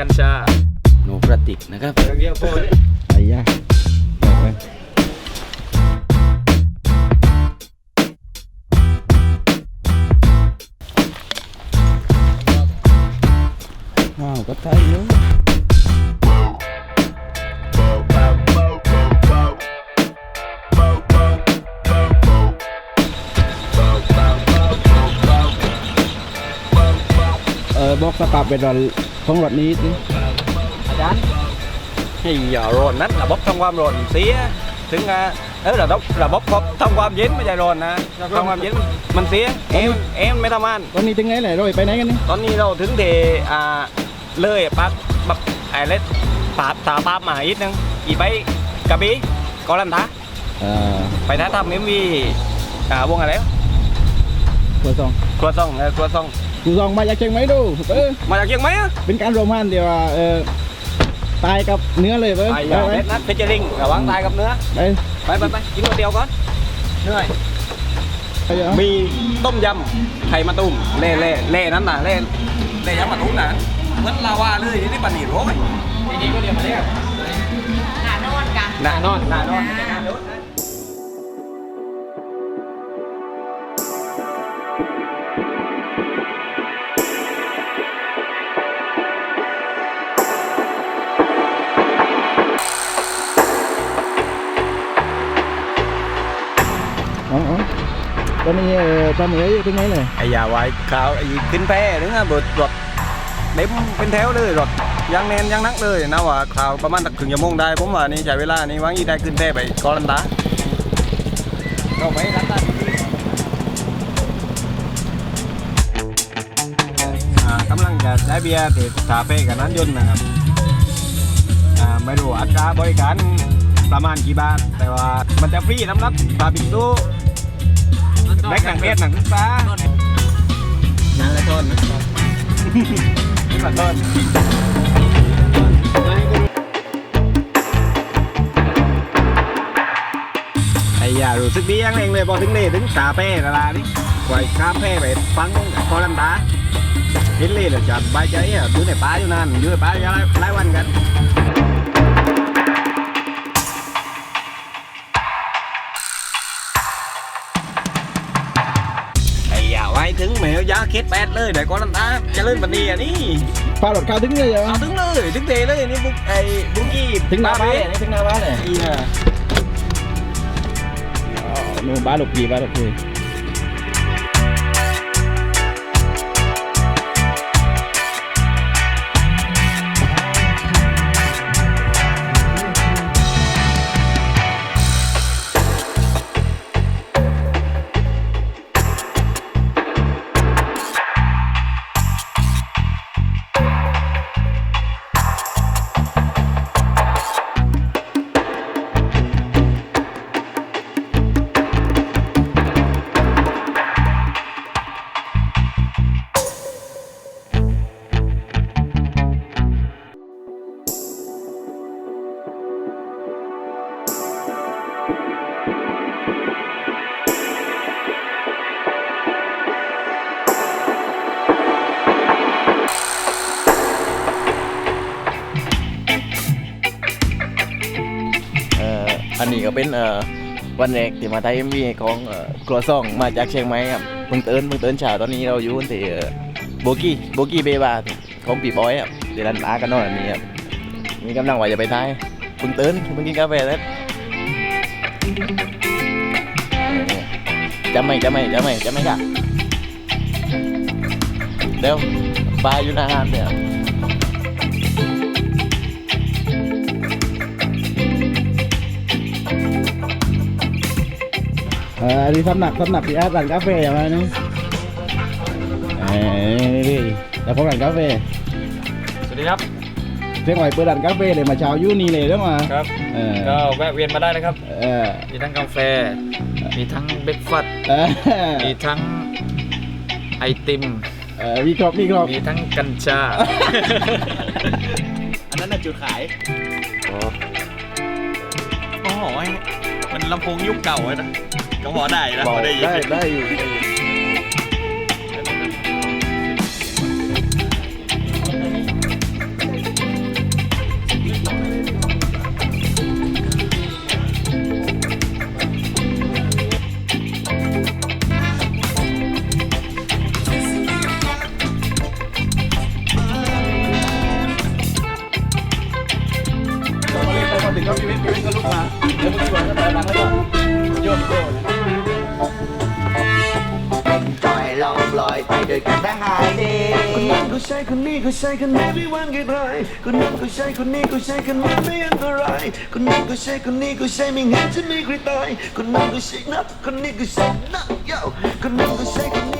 กัญชาโนกระติกนะครับเรียกโคตรไอ้ยะบอกไว้ว้าวก็ใช่เยอะเออบอกสภาพเป็นรถ ของรถนี้สิอาจารย์ให้อย่าร้อนนั้นระบบทำความร้อนเสียถึงอะเออระบบระบบทำความเย็นไม่ใช่ร้อนนะทำความเย็นมันเสียเอ็มเอ็มไม่ทำงานตอนนี้ถึงไหนเลยเราไปไหนกันนี่ตอนนี้เราถึงเทอ่าเลยปักแบบไอ้เล็ดปาบตาปาบมาอีกนึงอีไปกระบี่กอลันตาอ่าไปท้ายทำเอ็มวีอ่าวงอะไรวะตัวสองครัวซองเออครัวซอง ตัวสองมาจากเชียงใหม่ดูเออมาจากเชียงใหม่อะเป็นการโรมันเดียวว่าเออตายกับเนื้อเลยเว้ยไปไปอย่าไปเล็ดนัดเพชรลิงระวังตายกับเนื้อไปไปไปไปกินคนเดียวก่อนเหนื่อยไปเดี๋ยวมีต้มยำไข่มะตูมเล่เล่เล่นั้นน่ะเล่เล่ยำมะตูมน่ะเหมือนลาวาเลยนี่ปานีโร้ยทีนี้ก็เรียกมาเรียกหนานอนกันหน้านอนหน้านอน ไม่ใช่หน้ารถนะอ๋ออ๋อตอนนี้เออตอนนี้อยู่ที่ไหนเลยไอ้ยาไว้ขาวไอ้ขึ้นแพ้นึงอะเบิดรถเต็มเป็นแถวเลยรถยังแนนยังนักเลยนะว่าข่าวประมาณตักถึงชั่วโมงได้ผมว่านี่ใช้เวลานี่วางยี่ได้ขึ้นแพไปกอลันตาก็ไปรันตาอ่ากำลังจะได้เบียร์ที่สาเป้กับนั้นยนต์นะครับอ่าไม่รู้อัตราบริการประมาณกี่บาท แต่ว่ามันจะฟรีน้ำนับปลาปิดตู้ แบกหนังเพชรหนังศึกษานั่นแหละต้นนี่มาต้นไอ้ยารู้สึกดีย่างเองเลยพอถึงนี่ถึงสาเป้กะลานี่ปล่อยข้ามเป้ไปฟังคอลันตาเห็นเลยเลยจะบายใจอะอยู่ในป่าอยู่นั่นอยู่ในป่าอยู่หลายวันกัน แมวยาเคสแปดเลยแต่คอลันตาจะเล่นบันนี้อะนี่พารถเข้าถึงเลยเหรอเอาถึงเลยถึงเตะเลยนี่บุกไอ้บุกกี้ถึงหน้าบ้านเเลยนี่ถึงหน้าบ้านเลยอีน่ะอ๋อนู่นบ้านหลบผีบ้านหลบผี นี้ก็เป็นเอ่อวันแรกที่มาไทยเอ็มวีของเอ่อครัวซองมาจากเชียงใหม่ครับเพิ่งตื่นเพิ่งตื่นเช้าตอนนี้เราอยู่ที่เอ่อโบกี้โบกี้เบบาของปีบอยครับเดี๋ยวรันอากันนอนอันนี้ครับมีกำลังว่าจะไปท้ายเพิ่งตื่นเพิ่งกินกาแฟแล้วจำไม่จำไม่จำไม่จำไม่ค่ะเดี๋ยวปลาอยู่หน้าห้างเนี่ย เอออันนี้สำหนักสำหนักพี่อาร์ตร้านกาแฟอย่างไรนี่เอ้ยนี่แล้วพวกร้านกาแฟสวัสดีครับเชียงใหม่เปิดร้านกาแฟเลยมาเช้าอยู่นี่เลยเรื่องมาครับ เออก็แวะเวียนมาได้นะครับ เออมีทั้งกาแฟ มีทั้งเบรกฟาสต์เออมีทั้งไอติม เออมีครบมีครบมีทั้งกัญชา อันนั้นน่ะจุดขายโอ้โหมันลำโพงยุคเก่าเลยนะ ก็พอได้นะบอกพอได้ยิน ได้ได้อยู่ด้วย คนนี้ก็ใช่คนนี้ไม่หวันกันไรคนนั้นก็ใช่คนนี้ก็ใช่คนนี้ไม่อันตรายคนนั้นก็ใช่คนนี้ก็ใช่ไม่เห็นจะมีใครตายคนนั้นก็ใช่นะคนนี้ก็ใช่นะโยคนนั้นก็ใช่คนนี้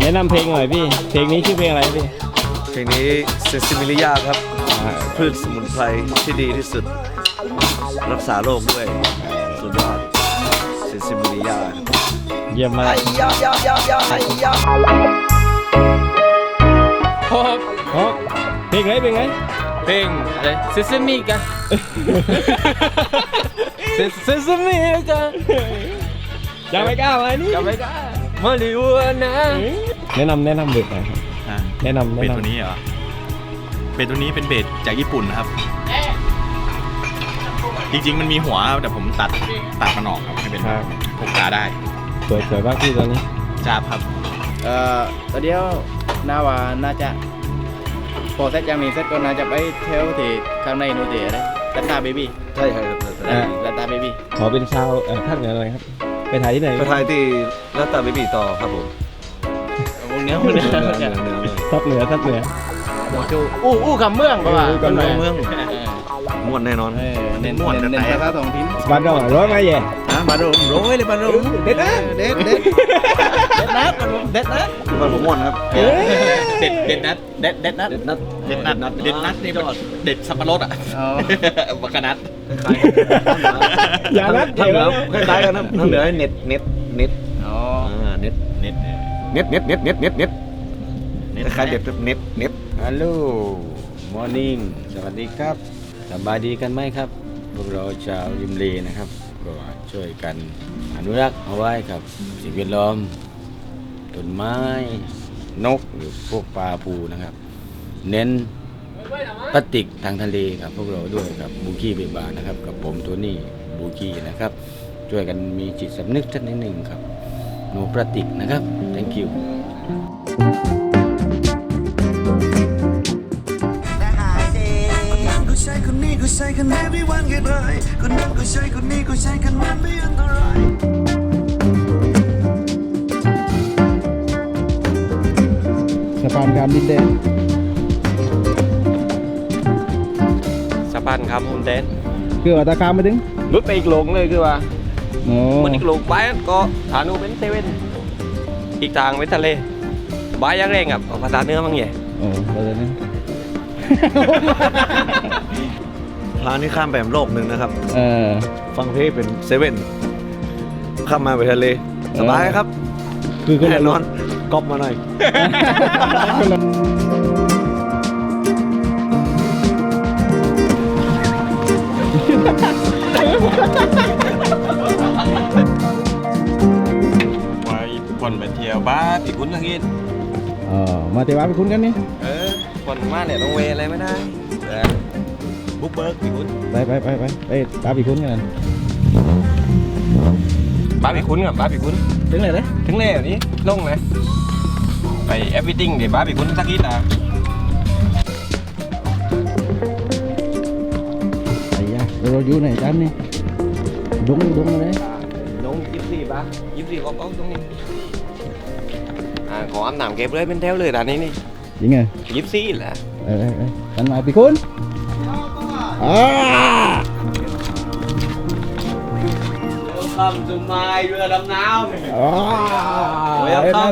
แนะนำเพลงหน่อยพี่ เพลงนี้ชื่อเพลงอะไรพี่ เพลงนี้เซนซิมิลิยาครับ พืชสมุนไพรที่ดีที่สุด รักษาโรคด้วย สุดยอดเซนซิมิลิยาเยี่ยมมากพบโอ้เพลงไหนเพลงไหนเพลงอะไรเซซามิกะเซซามิกะยังไม่กล้ามานี่จำไม่ได้ มาริวานะแนะนำแนะนำเด็กหน่อยครับฮะแนะนำเบแนะสนำตัวนี้เหรอเบสตัวนี้เป็นเบสจากญี่ปุ่นนะครับ จริงๆมันมีหัวครับแต่ผมตัดตัดมันออกครับให้เป็นพกพาได้สวยสวยมากพี่ตอนนี้จ้าบครับ เอ่อตอนเดียวน่าว่าน่าจะพอเซตยังมีเซตก็น่าจะไปเที่ยวที่ข้างในนู่นที่อะไรลัตตาเบบี้ใช่ครับลัตตาเบบี้ขอเป็นชาวเอ่อภาคเหนือหน่อยครับ ไปถ่ายที่ไหนไปถ่ายที่รัตตาบิบีต่อครับผมวงเนี้ยวงเนี้ยเนื้อเนื้อเนื้อเลยทับเหนือทับเหนืออู้อู้คำเมืองป่ะวะอู้คำเมืองเมืองม่วนแน่นอนเออเน้นม่วนเน้นแต่เน้นไหนภาษาท้องถิ่นบ้านเราร้อยมาแย่ บารุมโรยเลยบารุมเด็ดนะเด็ดเด็ดเด็ดนะเด็ดนะบารุมม่วนครับเด็ดเด็ดนัดเด็ดเด็ดนะเด็ดนัดเด็ดนัดเด็ดนัดนี่มันเด็ดสับปะรดอะอ๋อบักกะนัดอย่านัดทางเหนือคล้ายๆกันนะทางเหนือเน็ตเน็ตเน็ตอ๋ออ่าเน็ตเน็ตเน็ตเน็ตเน็ตเน็ตเน็ตเน็ตเน็ตคล้ายๆเด็ดเน็ตเน็ตฮัลโหลมอร์นิ่งสวัสดีครับสบายดีกันไหมครับพวกเราชาวริมเลนะครับ ก็ช่วยกันอนุรักษ์เอาไว้ครับสิ่งแวดล้อมต้นไม้นกหรือพวกปลาปูนะครับ เน้นพลาสติกทางทะเลครับพวกเราด้วยครับบูกี้เบบานะครับ กับผมโทนี่บูกี้นะครับ ช่วยกันมีจิตสำนึกสักนิดหนึ่งครับโนพลาสติกนะครับ thank you ก็ใช่คนนี้ไม่หวันกันไรคนนั้นก็ใช่คนนี้ก็ใช่คนนั้นไม่อันตรายสะพานคำดินแดงสะพานครับคุณเต้นคือว่าตะคามมาถึงรุดไปอีกโลงเลยคือว่าโอ้มันอีกโลงไปก็ฐานูเป็นเซเว่นอีกทางเป็นทะเลบายยักษ์แรงอะภาษาเนื้อมั้งแย่โอ้ประเด็นนี้ พานี่ข้ามไปโลกหนึ่งนะครับ เออ ฟังเพลงเป็นเซเว่นข้ามมาไปทะเล สบายครับ คือคนแน่ละนอนก๊อปมาหน่อย คนละไว้คนไปเที่ยวบ้านติคุณทั้งนี้เออมาเตะวาไปคุ้นกันนี่เออคนมาเนี่ยต้องเวอะไรไม่ได้เออ บุกเบิร์กติคุณไปไปไปไปไปตามไปคุ้นกันบ้าปีคุณกับบ้าปีคุณถึงไหนเลยถึงแล้วนี้ลงเลยไป everything เดี๋ยวบ้าปีคุณสักนิดอะไอ้ยาเราอยู่ไหนจันนี่ดงดงอะไรลงยี่สี่บ้ายี่สี่ก็ต้องตรงนี้อ่าขออาบน้ำเก็บเลยเป็นแถวเลยด่านนี้นี่จริงไงยี่สี่แหละเออเออเออกันมาไปคุ้น อ่าคำจุมายเรือดำน้ำอ่า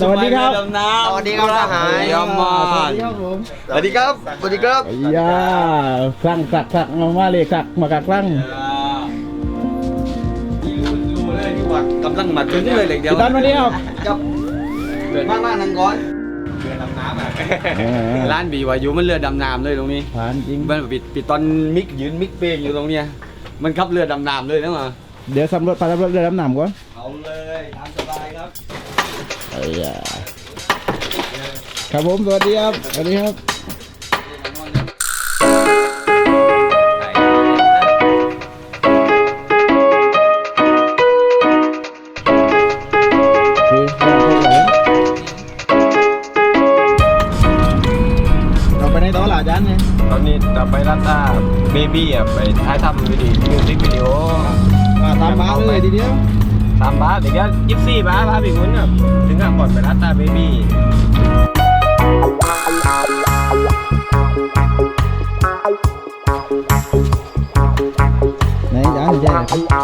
สวัสดีครับ ดำน้ำสวัสดีครับทหาร ยอมมาสวัสดีครับผมสวัสดีครับสวัสดีครับไอ้ยาคลั่งคลักคลักมามาเลยคลักมากักคลั่งกำลังมาถึงเลยเลยเดียวพี่ตันมาเดียว กับเดินมากมากนั่งก่อนเรือดำน้ำอะไปร้านบีวายุมันเรือดำน้ำเลยตรงนี้ผ่านจริง มันปิดปิดตอนมิกยืนมิกเบงอยู่ตรงเนี้ยมันขับเรือดำน้ำเลยนะมาเดี๋ยวสำรวจพาสำรวจเรือดำน้ำก่อนเอาเลยตามสบายครับเอ้ยอะครับผมสวัสดีครับสวัสดีครับ ตอนนี้เราไปรัตตาเบบี้อะไปถ่ายทำวิดีมิวสิกวิดีโอมาตามมาเลยทีเดียวตามบ้านเดี๋ยวยี่สิบสี่บ้านบ้านพี่มุ้นครับถึงอะก่อนไปรัตตาเบบี้ไหนจานเจ๊เรา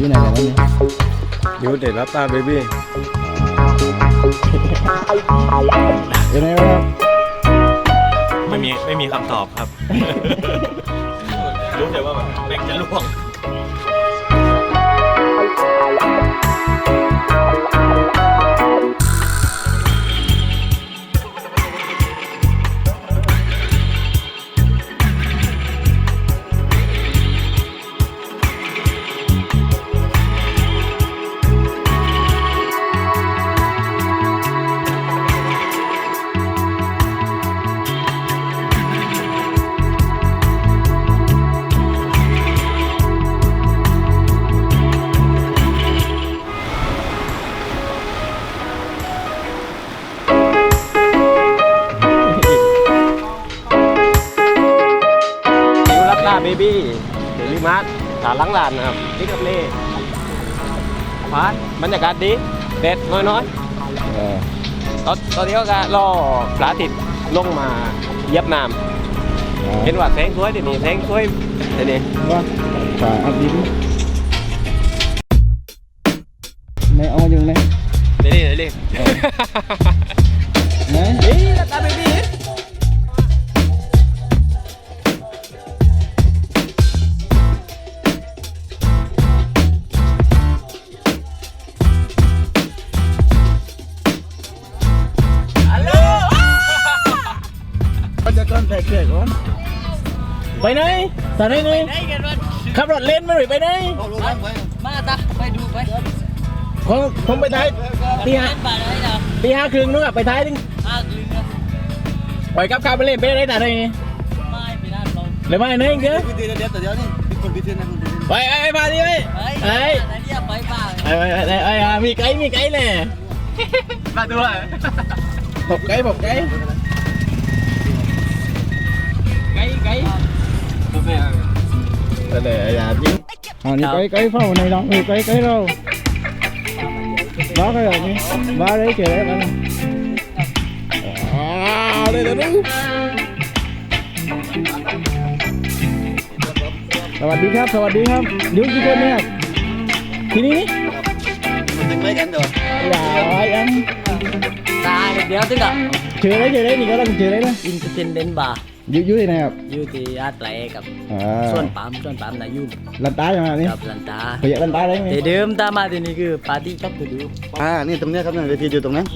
อยู่ไหนแล้วเนี่ยอยู่เด็ดรัตตาเบบี้อยู่ไหนวะครับ ไม่มีไม่มีคำตอบครับ รู้แต่ว่าแบบแม่งจะล่วง เบบี้เดลิมาร์ทฐานหลังลานนะครับที่กับเล่พานบรรยากาศดีเด็ดน้อยๆเออตอนตอนนี้ก็รอพระอาทิตย์ลงมาเหยียบน้ำเห็นว่าแสงสวยเดี๋ยวนี้แสงสวยเดี๋ยวนี้ว่าป่าอับดินไหน ไปไหนตอนไหนนี่ขับรถเล่นไม่หรือไปไหนมาตาไปดูไปผมผมไปท้ายตีห้าไปเลยนะตีห้าครึ่งนู้นอะไปท้ายนึงอ้าวลืมนะปล่อยกับข้าวไปเล่นไปได้ตอนไหนนี่ไม่ไปด้านลงหรือไม่ไหนเดี๋ยวพี่เดี๋ยวเดี๋ยวแต่เดี๋ยวนี่มีคนพี่เตือนนะคุณไปไอ้มาดิไปไปไอ้ไหนเรียกไปบ้างไอ้ไอ้ไอ้ไอ้มีไก่มีไก่แน่มาด้วยผมไก่ผมไก่ไกลไก ลแต่เดี๋ยวอย่ายิงเอานี่ cái cái phao này đó ừ cái cái đâu đó cái rồi đi ba đấy kìa đấy bạn อ้าวเลยเดี๋ยวดูสวัสดีครับสวัสดีครับอยู่กี่คนเนี่ยที่นี่นี่มันถึงไม่กันเดี๋ยวอย่าไว้อันตายเดี๋ ยวตึงอะเชื่อได้เชื่อได้นี่ก็ต้องเชื่อได้นะอินเตอร์เทนเดนบาร์อยู่อยู่ที่ไหนครับอยู่ที่อาร์ตแลกับอ่าส่วนปั๊มส่วนปั๊มนะอยู่ลันตาใช่ไหมนี่กับลันตาขยับลันตาได้ไหมแต่เดิมตามมาที่นี่คือปาร์ตี้ช็อปทูดูอ่านี่ตรงเนี้ยครับเนี่ยเวทีอยู่ตรงนั้น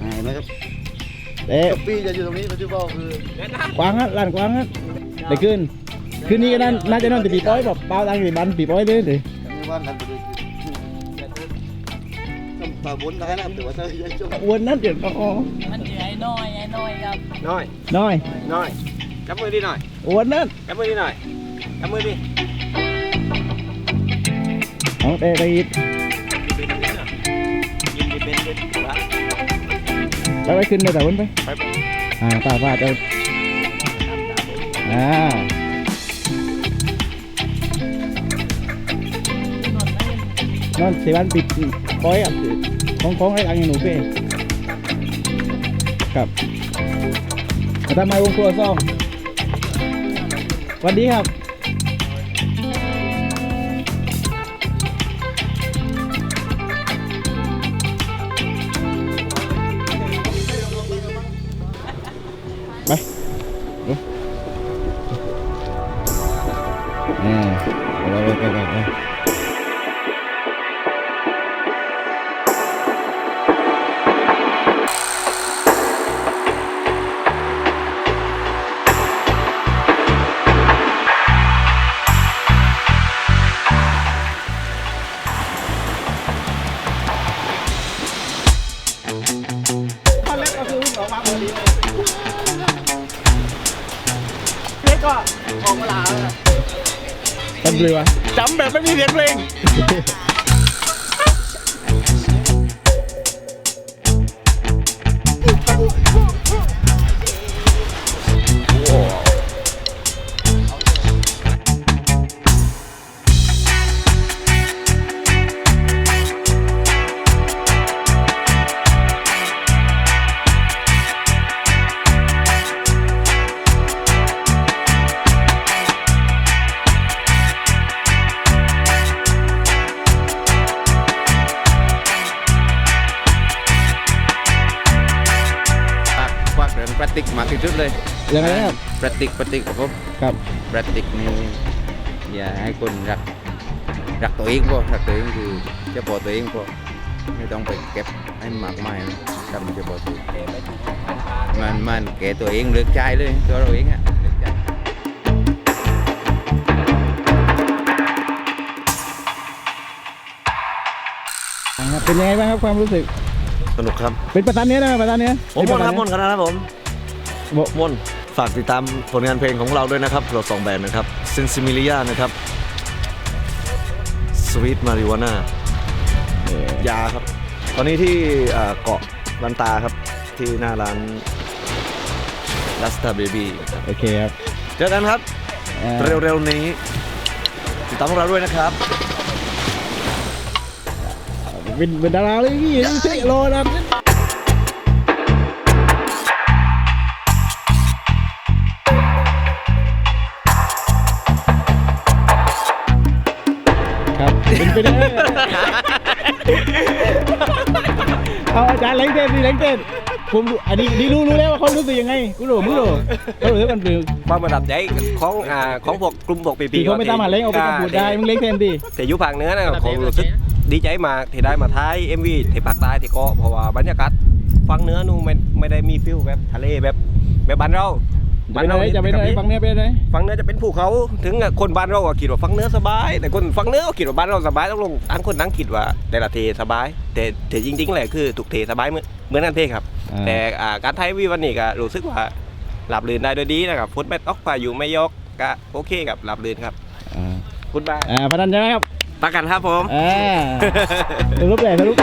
อ่าเห็นไหมครับเอ๊ะทุกปีจะอยู่ตรงนี้ปัจจุบันคือกว้างฮะลานกว้างฮะได้ขึ้นคืนนี้ก็น่าน่าจะนอนแต่ปีป้อยแบบเป้าตังค์ปีบันปีป้อยเลยดิจะไม่ว่างกันไปเลยต้องป่าบนได้นะครับแต่ว่าถ้ายังช่วงอ้วนนั่นเดี๋ยวอ๋อมันอยู่ไอ้น้อยไอ้น้อยครับน้อยน้อยน้อย จับมือดิหน่อยอ้วนนั่นจับมือดิหน่อยจับมือดิเอาแต่ได้ยินยินดีเป็นเป็นละแล้วไปขึ้นเลยแต่วนไปไปไปอ่าป้าป้าเจ้าอ่านอนสี่วันปิดปอยอะของของให้ตังค์อย่างหนูเป้ครับมาทำไมวงครัวซ่อง สวัสดีครับ ก็ออกมาลาจำเลยวะจำแบบไม่มีเสียงเพลง พลาสติกมากที่สุดเลยยังไงนะครับพลาสติกพลาสติกครับผมครับพลาสติกนี่อย่าให้คนรักรักตัวเองพอรักตัวเองคือเจะพอตัวเองพอไม่ต้องไปเก็บให้มากมายนะทำเจะพอตัวเองมันมันแกตัวเองเลือกใจเลยตัวเราเองอะเลือกใจครับเป็นยังไงบ้างครับความรู้สึกสนุกครับ เป็นประธานเนี้ยนะประธานเนี้ยผมมนครับมเป็นนคณะครับผม ประธานเนี้ยมนฝากติดตามผลงานเพลงของเราด้วยนะครับ เราสองแบรนด์นะครับเซนซิมิลิยานะครับสวีทมาริวาน่ายาครับ ตอนนี้ที่เอ่อเกาะลันตาครับ ที่หน้าร้านลัสตาเบบี้โอเคครับเจอกันครับอ่าเร็วๆนี้ ติดตามพวกเราด้วยนะครับเป็นเป็นดาราเลยพี่เท่รอนะ เป็นเป็นยังไงเอาอาจารย์เล้งเต้นดิเล้งเต้นผมรู้อันนี้นี่รู้รู้แล้วว่าเขารู้สึกยังไงกูรู้มึงรู้เขารู้สึกกันคือความประทับใจของอ่าของพวกกลุ่มพวกปีปีที่เขาไม่ตามหาเล้งเอาไปกำพูดได้มึงเล้งเต้นดิแต่อยู่ภาคเหนือนะครับผมรู้สึกดีใจมากที่ได้มาท้าย MV ที่ภาคใต้ที่เกาะเพราะว่าบรรยากาศฟังเหนื้อนูไม่ไม่ได้มีฟิลแบบทะเลแบบแบบบ้านเรา จะไปไหนจะไปไหนฟังเนี่ยไปไหนฟังเหนื้อจะเป็นภูเขา ถึงคนบ้านเราก็คิดว่าฟังเหนื้อสบาย แต่คนฟังเหนื้อก็คิดว่าบ้านเราสบายต้องลงต่างคนต่างคิดว่า แต่ละเทสบาย แต่แต่จริงๆแหละคือถูกเทสบายเหมือนเหมือนกันเทครับ แต่อ่าการไทยวีวันนี้ก็รู้สึกว่าหลับลื่นได้ด้วยดีนะครับฟุตแมตออกพายุไม่ยกก็โอเคกับหลับลื่นครับอ่าฟุตบายอ่าพนันใช่ไหมครับประกันครับผมอ่าสรุปเลยสรุป